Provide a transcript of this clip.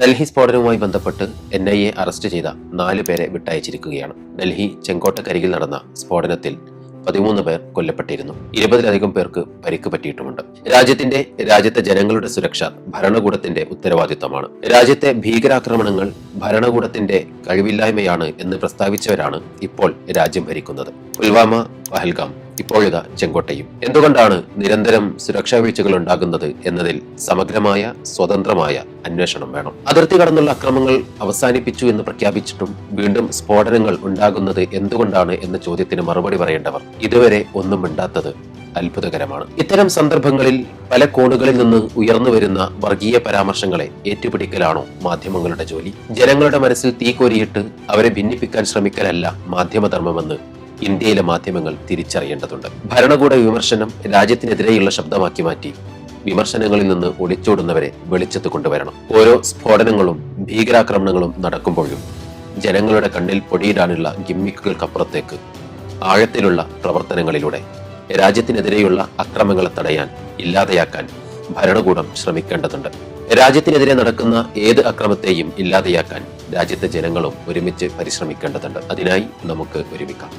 ഡൽഹി സ്ഫോടനവുമായി ബന്ധപ്പെട്ട് N I A arrest ചെയ്ത നാല് പേരെ വിട്ടയച്ചിരിക്കുകയാണ്. ഡൽഹി ചെങ്കോട്ടക്കരികിൽ നടന്ന സ്ഫോടനത്തിൽ പതിമൂന്ന് പേർ കൊല്ലപ്പെട്ടിരുന്നു. ഇരുപതിലധികം പേർക്ക് പരിക്ക് പറ്റിയിട്ടുമുണ്ട്. രാജ്യത്തിന്റെ രാജ്യത്തെ ജനങ്ങളുടെ സുരക്ഷ ഭരണകൂടത്തിന്റെ ഉത്തരവാദിത്തമാണ് രാജ്യത്തെ ഭീകരാക്രമണങ്ങൾ ഭരണകൂടത്തിന്റെ കഴിവില്ലായ്മയാണ് എന്ന് പ്രസ്താവിച്ചവരാണ് ഇപ്പോൾ രാജ്യം ഭരിക്കുന്നത്. പുൽവാമ പഹൽഗാം ഇപ്പോഴിതാ ചെങ്കോട്ടയും. എന്തുകൊണ്ടാണ് നിരന്തരം സുരക്ഷാ വീഴ്ചകൾ ഉണ്ടാകുന്നത് എന്നതിൽ സമഗ്രമായ സ്വതന്ത്രമായ അന്വേഷണം വേണം. അതിർത്തി കടന്നുള്ള അക്രമങ്ങൾ അവസാനിപ്പിച്ചു എന്ന് പ്രഖ്യാപിച്ചിട്ടും വീണ്ടും സ്ഫോടനങ്ങൾ ഉണ്ടാകുന്നത് എന്തുകൊണ്ടാണ് എന്ന ചോദ്യത്തിന് മറുപടി പറയേണ്ടവർ ഇതുവരെ ഒന്നും മിണ്ടാത്തത് അത്ഭുതകരമാണ്. ഇത്തരം സന്ദർഭങ്ങളിൽ പല കോണുകളിൽ നിന്ന് ഉയർന്നു വരുന്ന വർഗീയ പരാമർശങ്ങളെ ഏറ്റുപിടിക്കലാണോ മാധ്യമങ്ങളുടെ ജോലി? ജനങ്ങളുടെ മനസ്സിൽ തീ കോരിയിട്ട് അവരെ ഭിന്നിപ്പിക്കാൻ ശ്രമിക്കലല്ല മാധ്യമധർമ്മമെന്ന് ഇന്ത്യയിലെ മാധ്യമങ്ങൾ തിരിച്ചറിയേണ്ടതുണ്ട്. ഭരണകൂട വിമർശനം രാജ്യത്തിനെതിരെയുള്ള ശബ്ദമാക്കി മാറ്റി വിമർശനങ്ങളിൽ നിന്ന് ഒളിച്ചോടുന്നവരെ വെളിച്ചത്ത് കൊണ്ടുവരണം. ഓരോ സ്ഫോടനങ്ങളും ഭീകരാക്രമണങ്ങളും നടക്കുമ്പോഴും ജനങ്ങളുടെ കണ്ണിൽ പൊടിയിടാനുള്ള ഗിമ്മിക്കുകൾക്കപ്പുറത്തേക്ക് ആഴത്തിലുള്ള പ്രവർത്തനങ്ങളിലൂടെ രാജ്യത്തിനെതിരെയുള്ള അക്രമങ്ങളെ തടയാൻ ഇല്ലാതെയാക്കാൻ ഭരണകൂടം ശ്രമിക്കേണ്ടതുണ്ട്. രാജ്യത്തിനെതിരെ നടക്കുന്ന ഏത് അക്രമത്തെയും ഇല്ലാതെയാക്കാൻ രാജ്യത്തെ ജനങ്ങളും ഒരുമിച്ച് പരിശ്രമിക്കേണ്ടതുണ്ട്. അതിനായി നമുക്ക് ഒരുമിക്കാം.